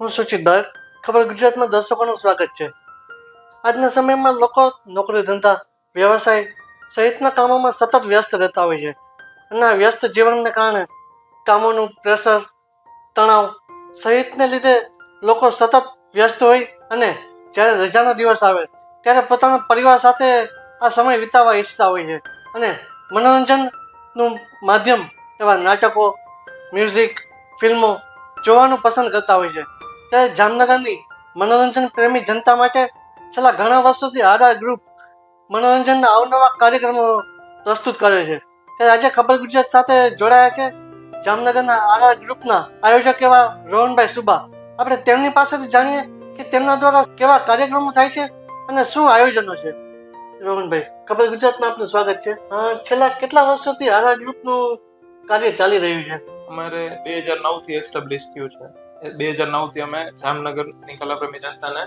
હું સુચિત ખબર ગુજરાતમાં દર્શકોનું સ્વાગત છે. આજના સમયમાં લોકો નોકરી, ધંધા, વ્યવસાય સહિતના કામોમાં સતત વ્યસ્ત રહેતા હોય છે અને આ વ્યસ્ત જીવનને કારણે કામોનું પ્રેશર, તણાવ સહિતને લીધે લોકો સતત વ્યસ્ત હોય અને જ્યારે રજાનો દિવસ આવે ત્યારે પોતાના પરિવાર સાથે આ સમય વિતાવવા ઈચ્છતા હોય છે અને મનોરંજનનું માધ્યમ એવા નાટકો, મ્યુઝિક, ફિલ્મો જોવાનું પસંદ કરતા હોય છે. ત્યારે જામનગરની મનોરંજન પ્રેમી જનતા માટે છેલ્લા ઘણા વર્ષોથી આડા ગ્રુપ મનોરંજનના અવનવા કાર્યક્રમો પ્રસ્તુત કરે છે. ત્યારે આજે ખબર ગુજરાત સાથે જોડાયા છે. જામનગરના આડા ગ્રુપના આયોજક એવા રોહનભાઈ સુબા. આપણે તેમની પાસેથી જાણીએ કે તેમના દ્વારા કેવા કાર્યક્રમો થાય છે અને શું આયોજનો છે. રોહનભાઈ, ખબર ગુજરાતમાં આપનું સ્વાગત છે. છેલ્લા કેટલા વર્ષોથી આડા ગ્રુપનું કાર્ય ચાલી રહ્યું છે? અમારે બે હજાર નવથી એસ્ટાબ્લિશ થયું છે. બે હજાર નવથી અમે જામનગરની કલાપ્રેમી જનતાને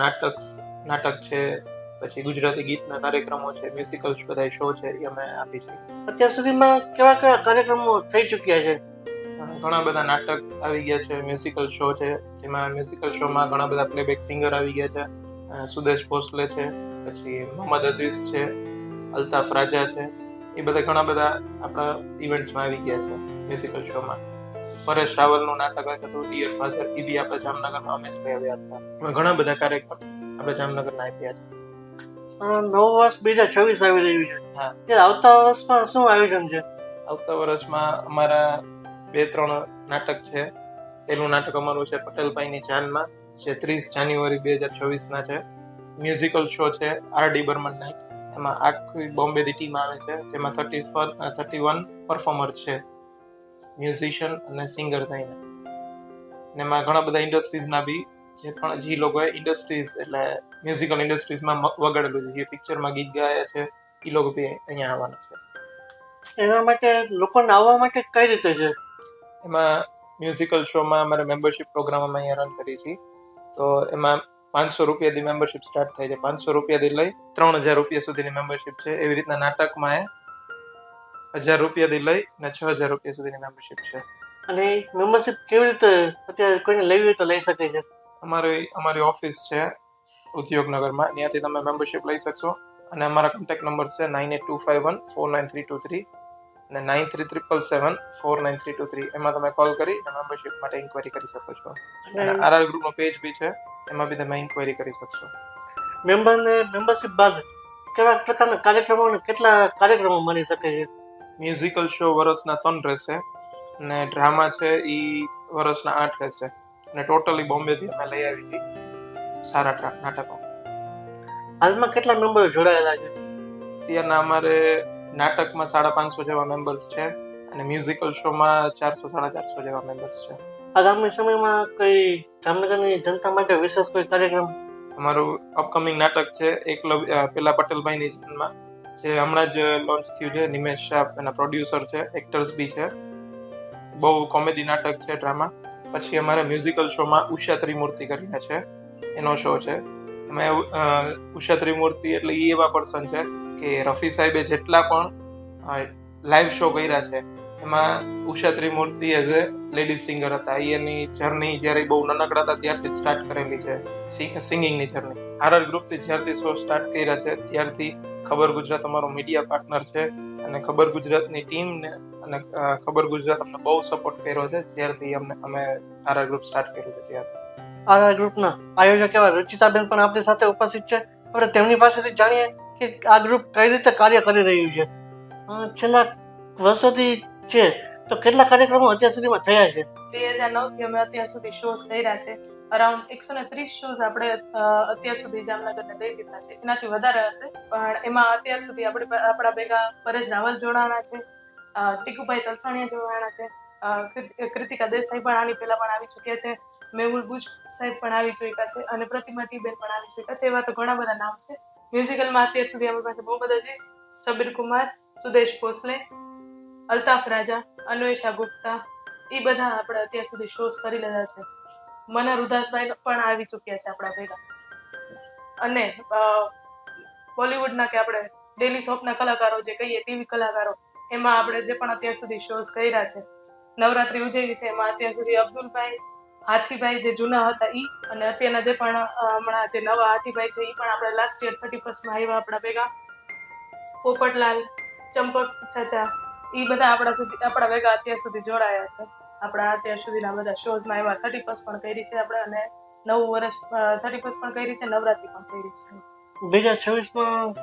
નાટક નાટક છે, પછી ગુજરાતી ગીતના કાર્યક્રમો છે મ્યુઝિકલ બધા શો છે, એ અમે આપી છે. અત્યાર સુધીમાં કેવા કેવા કાર્યક્રમો થઈ ચૂક્યા છે? ઘણા બધા નાટક આવી ગયા છે, મ્યુઝિકલ શો છે, જેમાં મ્યુઝિકલ શોમાં ઘણા બધા પ્લેબેક સિંગર આવી ગયા છે સુદેશ ભોસલે છે, પછી મોહમ્મદ અઝીઝ છે, અલ્તાફ રાજા છે, એ બધા ઘણા બધા આપણા ઇવેન્ટ્સમાં આવી ગયા છે, મ્યુઝિકલ શોમાં. પરેશ રાવલનું નાટક હતું ડિયર ફાધર એ બી આપણે જામનગરમાં અમે જ આવ્યા હતા. ઘણા બધા કાર્યક્રમ આપણે જામનગરના આપ્યા છે. નવ વર્ષ બે હજાર છવ્વીસ આવી રહ્યું છે. હા. આવતા વર્ષમાં શું આયોજન છે? આવતા વર્ષમાં અમારા બે ત્રણ નાટક છે. પહેલું નાટક અમારું છે પટેલભાઈની જાનમાં જે ત્રીસ જાન્યુઆરી બે હજાર છવ્વીસના છે. મ્યુઝિકલ શો છે આર ડી બર્મન નાઇટ એમાં આખી બોમ્બેથી ટીમ આવે છે જેમાં thirty four thirty one performer છે. મ્યુઝિશિયન અને સિંગર થઈને. ને એમાં ઘણા બધા ઇન્ડસ્ટ્રીઝના બી જે પણ જે લોકોએ ઇન્ડસ્ટ્રીઝ એટલે મ્યુઝિકલ ઇન્ડસ્ટ્રીઝમાં વગાડેલું છે. જે પિક્ચરમાં ગીત ગાયા છે એ લોકો બી અહીંયા આવવાના છે. એના માટે લોકોને આવવા માટે કઈ રીતે છે? એમાં મ્યુઝિકલ શોમાં અમારે મેમ્બરશિપ પ્રોગ્રામ અમે અહીંયા રન કરી છીએ. તો એમાં પાંચસો રૂપિયાથી મેમ્બરશિપ સ્ટાર્ટ થાય છે. પાંચસો રૂપિયાથી લઈ ત્રણ હજાર રૂપિયા સુધીની મેમ્બરશિપ છે. એવી રીતના નાટકમાં એ હજાર રૂપિયાથી લઈ ને છ હજાર રૂપિયા સુધીની મેમ્બરશિપ છે. અને મેમ્બરશિપ કેવી રીતે અત્યારે કોઈને લેવી હોય તો લઈ શકે છે? અમારી અમારી ઓફિસ છે ઉદ્યોગનગરમાં. ત્યાંથી તમે મેમ્બરશિપ લઈ શકશો. અને અમારા કોન્ટેક્ટ નંબર છે nine eight two five one four nine three two three અને nine three triple seven four nine three two three એમાં તમે કોલ કરી મેમ્બરશિપ માટે ઇન્ક્વાયરી કરી શકો છો. અને અને આરઆર ગ્રુપનો પેજ બી છે એમાં બી તમે ઇન્ક્વાયરી કરી શકશો. મેમ્બરને મેમ્બરશિપ બાદ કેવા પ્રકારના કાર્યક્રમો કેટલા કાર્યક્રમો મળી શકે છે? મ્યુઝિકલ શો વર્ષના ત્રણ રહેશે અને ડ્રામા છે એ વર્ષના આઠ રહેશે. અને ટોટલી બોમ્બેથી અમે લઈ આવી છીએ સારા નાટકો. હાલમાં કેટલા મેમ્બર જોડાયેલા છે? અત્યારના અમારે નાટકમાં સાડા પાંચસો જેવા મેમ્બર્સ છે અને મ્યુઝિકલ શોમાં ચારસો સાડા ચારસો જેવા મેમ્બર્સ છે. આગામી સમયમાં કઈ જામનગરની જનતા માટે વિશેષ કોઈ કાર્યક્રમ? અમારું અપકમિંગ નાટક છે એકલવ્ય પેલા પટેલભાઈની જન્મમાં જે હમણાં જ લોન્ચ થયું છે, નિમેશ શાહ એના પ્રોડ્યુસર છે એક્ટર્સ બી છે. બહુ કોમેડી નાટક છે ડ્રામા. પછી અમારે મ્યુઝિકલ શોમાં ઉષા ત્રિમૂર્તિ કરીને છે. એનો શો છે. એમાં ઉષા ત્રિમૂર્તિ એટલે એ એવા પર્સન છે કે રફી સાહેબે જેટલા પણ લાઈવ શો કર્યા છે, એમાં Usha Trimurti as a ladies singer હતા. એ એની જર્ની જ્યારે બહુ નાનકડા હતા ત્યારથી સ્ટાર્ટ કરેલી છે. સિંગિંગની જર્ની આરઆર ગ્રુપથી જ્યારથી શો સ્ટાર્ટ કર્યા છે, ત્યારથી ખબર ગુજરાત અમારો મીડિયા પાર્ટનર છે અને ખબર ગુજરાતની ટીમને અને ખબર ગુજરાત અમને બહુ સપોર્ટ કર્યો છે. જ્યારથી અમને અમે આરા ગ્રુપ સ્ટાર્ટ કર્યું છે ત્યારે. આ ગ્રુપના આયોજક એવા રુચિતાબેન પણ આપણી સાથે ઉપસ્થિત છે. આપણે તેમની પાસેથી જાણીએ કે આ ગ્રુપ કઈ રીતે કાર્ય કરી રહ્યું છે. છેલ્લા વર્ષોથી છે તો કેટલા કાર્યક્રમો અત્યાર સુધીમાં થયા છે? બે હજાર નવથી અમે અત્યાર સુધી શોઝ કર્યા છે. અરાઉન્ડ એકસો ને ત્રીસ શોઝ આપણે અત્યાર સુધી જામનગરને દઈ દીધા છે. એનાથી વધારે હશે. પણ એમાં અત્યાર સુધી આપણે આપણા ભેગા પરેશ રાવલ જોડાણા છે ટીકુભાઈ તલસાણીયા જોડાણા છે કૃતિકા દેસાઈ પણ આની પહેલા પણ આવી ચૂક્યા છે, મેહુલ બુજ સાહેબ પણ આવી ચૂક્યા છે અને પ્રતિમા ટીબેન પણ આવી ચૂક્યા છે. એવા તો ઘણા બધા નામ છે. મ્યુઝિકલમાં અત્યાર સુધી આપણી પાસે બહુ બધા છે. સબીર કુમાર, સુદેશ ભોસલે, અલ્તાફ રાજા, અન્વેષા ગુપ્તા એ બધા આપણે અત્યાર સુધી શોઝ કરી લીધા છે. મનર રુદાસભાઈ પણ આવી ચૂક્યા છે આપણા ભેગા. અને બોલિવૂડના કે આપણે ડેલી શોપના કલાકારો જે કહીએ ટીવી કલાકારો, એમાં આપણે જે પણ અત્યાર સુધી શોઝ કર્યા છે, નવરાત્રી ઉજવી છે, એમાં અત્યાર સુધી અબ્દુલભાઈ હાથીભાઈ જે જૂના હતા ઈ અને અત્યારના જે પણ હમણાં જે નવા હાથીભાઈ છે એ પણ આપણે લાસ્ટ યર થર્ટી ફર્સ્ટમાં આવ્યા આપણા ભેગા. પોપટલાલ, ચંપક, ચાચા એ બધા આપણા સુધી, આપણા ભેગા અત્યાર સુધી જોડાયા છે. આપણા અત્યાર સુધીના બધા શોઝમાં એવા થર્ટી ફર્સ્ટ પણ કરી છે આપણે અને નવું વર્ષ થર્ટી ફર્સ્ટ પણ કરી છે નવરાત્રી પણ કરી છે. બે હજાર છવ્વીસમાં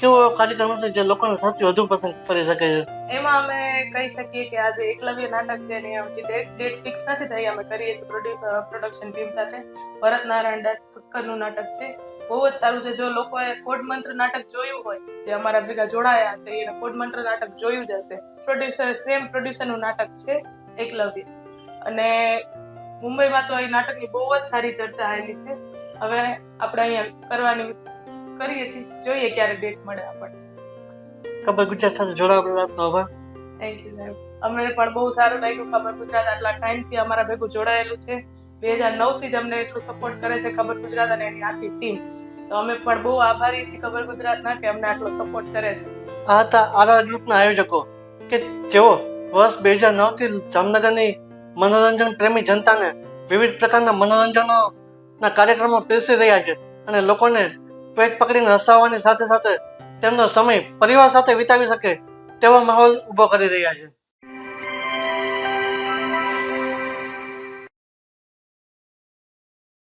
કેવો કાર્યક્રમ હશે જે લોકોને સૌથી વધુ પસંદ કરી શકે છે? એમાં અમે કહી શકીએ કે આજે એકલવ્ય નાટક છે ને હજી ડેટ ડેટ ફિક્સ નથી થઈ અમે કરીએ છીએ પ્રોડક્શન ટીમ સાથે. ભરત નારાયણ દાસ ઠક્કરનું નાટક છે. બહુ જ સારું છે. જો લોકોએ કોડ મંત્ર નાટક જોયું હોય જે અમારા ભેગા જોડાયા હશે એને કોડ મંત્ર નાટક જોયું જ હશે. પ્રોડ્યુસર સેમ પ્રોડ્યુસરનું નાટક છે. એકલવ્ય અને મુંબઈમાં તો એ નાટકની બહુ જ સારી ચર્ચા આવેલી છે. હવે આપણે અહીંયા કરવાની કરીએ છીએ. જોઈએ ક્યારે ડેટ મળે આપણને. ખબર ગુજરાત સાથે જોડાવા બદલ આભાર. થેન્ક યુ સાહેબ. અમને પણ બહુ સારું લાગ્યું ખબર ગુજરાત આટલા ટાઈમથી અમારા ભેગું જોડાયેલું છે. બે હજાર નવથી જ અમને એટલું સપોર્ટ કરે છે ખબર ગુજરાત અને એની આખી ટીમ તો અમે પણ બહુ આભારી છીએ ખબર ગુજરાતના કે અમને આટલો સપોર્ટ કરે છે. આ હતા આરા ગ્રુપના આયોજકો. કે જેઓ વર્ષ બે હજાર નવથી જામનગરની મનોરંજન પ્રેમી જનતાને વિવિધ પ્રકારના મનોરંજનોના કાર્યક્રમો પીરસી રહ્યા છે અને લોકોને પેટ પકડીને હસાવવાની સાથે સાથે તેમનો સમય પરિવાર સાથે વિતાવી શકે તેવો માહોલ ઊભો કરી રહ્યા છે.